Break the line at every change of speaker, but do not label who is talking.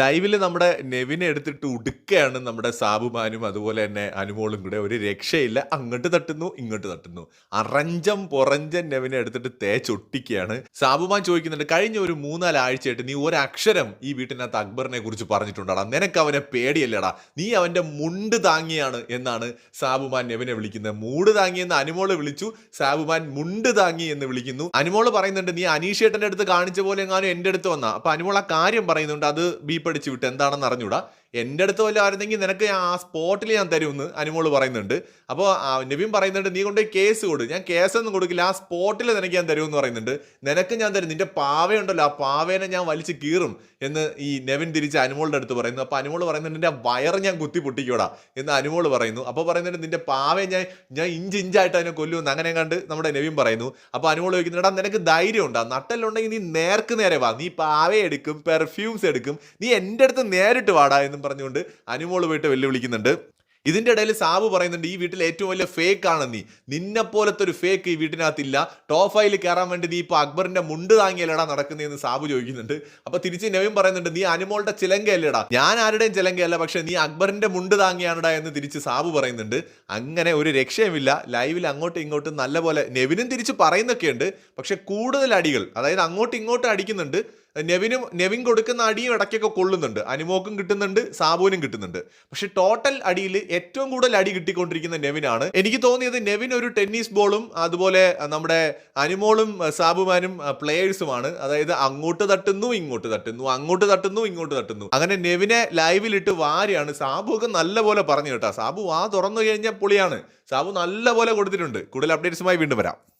ലൈവിൽ നമ്മുടെ നെവിനെ എടുത്തിട്ട് ഉടുക്കയാണ് നമ്മുടെ സാബുമാനും അതുപോലെ തന്നെ അനുമോളും കൂടെ ഒരു രക്ഷയില്ല. അങ്ങോട്ട് തട്ടുന്നു ഇങ്ങോട്ട് തട്ടുന്നു. അറഞ്ചം പൊറഞ്ചൻ നെവിനെ എടുത്തിട്ട് തേച്ചൊട്ടിക്കുകയാണ് സാബുമാൻ ചോദിക്കുന്നുണ്ട് കഴിഞ്ഞ ഒരു മൂന്നാൽ ആഴ്ചയായിട്ട് നീ ഒരക്ഷരം ഈ വീട്ടിനകത്ത് അക്ബറിനെ കുറിച്ച് പറഞ്ഞിട്ടുണ്ടാടാ? നിനക്ക് അവനെ പേടിയല്ലേടാ? നീ അവന്റെ മുണ്ട് താങ്ങിയാണ് എന്നാണ് സാബുമാൻ നെവിനെ വിളിക്കുന്നത്. മൂട് താങ്ങിയെന്ന് അനുമോൾ വിളിച്ചു സാബുമാൻ മുണ്ട് താങ്ങി എന്ന് വിളിക്കുന്നു. അനുമോൾ പറയുന്നുണ്ട് നീ അനീഷേട്ടന്റെ അടുത്ത് കാണിച്ച പോലെ എങ്ങാനും എന്റെ അടുത്ത് വന്നാ? അപ്പൊ അനുമോൾ ആ കാര്യം പറയുന്നുണ്ട് അത് ബീപ്പടിച്ച് വിട്ട് എന്താണെന്ന് അറിഞ്ഞൂടാ. എന്റെ അടുത്ത് വല്ല ആയിരുന്നെങ്കിൽ നിനക്ക് ആ സ്പോട്ടിൽ ഞാൻ തരുമെന്ന് അനുമോൾ പറയുന്നുണ്ട്. അപ്പോൾ നവീൻ പറയുന്നുണ്ട് നീ കൊണ്ടുപോയി കേസ് കൊടു. ഞാൻ കേസൊന്നും കൊടുക്കില്ല. ആ സ്പോട്ടിൽ നിനക്ക് ഞാൻ തരുമെന്ന് പറയുന്നുണ്ട്. നിനക്ക് ഞാൻ തരും. നിന്റെ പാവയുണ്ടല്ലോ. ആ പാവേനെ ഞാൻ വലിച്ച് കീറും. എന്ന് ഈ നെവിൻ തിരിച്ച് അനുമോളുടെ അടുത്ത് പറയുന്നു. അപ്പോൾ അനുമോൾ പറയുന്നുണ്ട് നിന്റെ വയർ ഞാൻ കുത്തി പൊട്ടിക്കോടാ. എന്ന് അനുമോൾ പറയുന്നു. അപ്പോൾ പറയുന്നുണ്ട് നിന്റെ പാവയെ ഞാൻ ഞാൻ ഇഞ്ച് ഇഞ്ചായിട്ട് അതിനെ കൊല്ലുമെന്ന്. അങ്ങനെ കണ്ട് നമ്മുടെ നെവിൻ പറയുന്നു. അപ്പോൾ അനുമോൾ ചോദിക്കുന്നുണ്ട് "എടാ, നിനക്ക് ധൈര്യം ഉണ്ടാ നട്ടല്ലുണ്ടെങ്കിൽ നീ നേർക്ക് നേരെ വാ. നീ പാവയെടുക്കും പെർഫ്യൂംസ് എടുക്കും. നീ എന്റെ അടുത്ത് നേരിട്ട് വാടാ. എന്നും പറഞ്ഞുകൊണ്ട് അനുമോൾ പോയിട്ട് വെല്ലുവിളിക്കുന്നുണ്ട്. ഇതിന്റെ ഇടയിൽ സാബു പറയുന്നുണ്ട് ഈ വീട്ടിൽ ഏറ്റവും വലിയ ഫേക്ക് ആണ് നീ. നിന്നെ പോലത്തെ ഒരു ഫേക്ക് ഈ വീട്ടിനകത്തില്ല. ടോപ്പ് ഫൈവിൽ കയറാൻ വേണ്ടി നീ ഇപ്പൊ അക്ബറിന്റെ മുണ്ട് താങ്ങിയല്ലടാ നടക്കുന്നതെന്ന് സാബു ചോദിക്കുന്നുണ്ട്. അപ്പൊ തിരിച്ച് നവീൻ പറയുന്നുണ്ട് നീ അനുമോളുടെ ചിലങ്കയല്ലടാ. ഞാൻ ആരുടെയും ചിലങ്കയല്ല പക്ഷെ നീ അക്ബറിന്റെ മുണ്ട് താങ്ങിയാണടാ എന്ന് തിരിച്ച് സാബു പറയുന്നുണ്ട്. അങ്ങനെ ഒരു രക്ഷയുമില്ല. ലൈവിൽ അങ്ങോട്ടും ഇങ്ങോട്ടും നല്ലപോലെ നെവിനും തിരിച്ച് പറയുന്നൊക്കെയുണ്ട്. പക്ഷെ കൂടുതൽ അടികൾ അതായത് അങ്ങോട്ടും ഇങ്ങോട്ടും അടിക്കുന്നുണ്ട്. നെവിനും നെവിൻ കൊടുക്കുന്ന അടിയും ഇടയ്ക്കൊക്കെ കൊള്ളുന്നുണ്ട്. അനുമോക്കും കിട്ടുന്നുണ്ട് സാബുവിനും കിട്ടുന്നുണ്ട്. പക്ഷെ ടോട്ടൽ അടിയിൽ ഏറ്റവും കൂടുതൽ അടി കിട്ടിക്കൊണ്ടിരിക്കുന്ന നെവിനാണ്. എനിക്ക് തോന്നിയത് നെവിൻ ഒരു ടെന്നീസ് ബോളും അതുപോലെ നമ്മുടെ അനുമോളും സാബുമാനും പ്ലേയേഴ്സുമാണ് അതായത് അങ്ങോട്ട് തട്ടുന്നു ഇങ്ങോട്ട് തട്ടുന്നു അങ്ങോട്ട് തട്ടുന്നു ഇങ്ങോട്ട് തട്ടുന്നു. അങ്ങനെ നെവിനെ ലൈവിലിട്ട് വാരിയാണ് സാബു ഒക്കെ നല്ലപോലെ പറഞ്ഞു കേട്ടോ. സാബു ആ തുറന്നു കഴിഞ്ഞാൽ പൊളിയാണ്. സാബു നല്ലപോലെ കൊടുത്തിട്ടുണ്ട്. കൂടുതൽ അപ്ഡേറ്റ്സുമായി വീണ്ടും വരാം.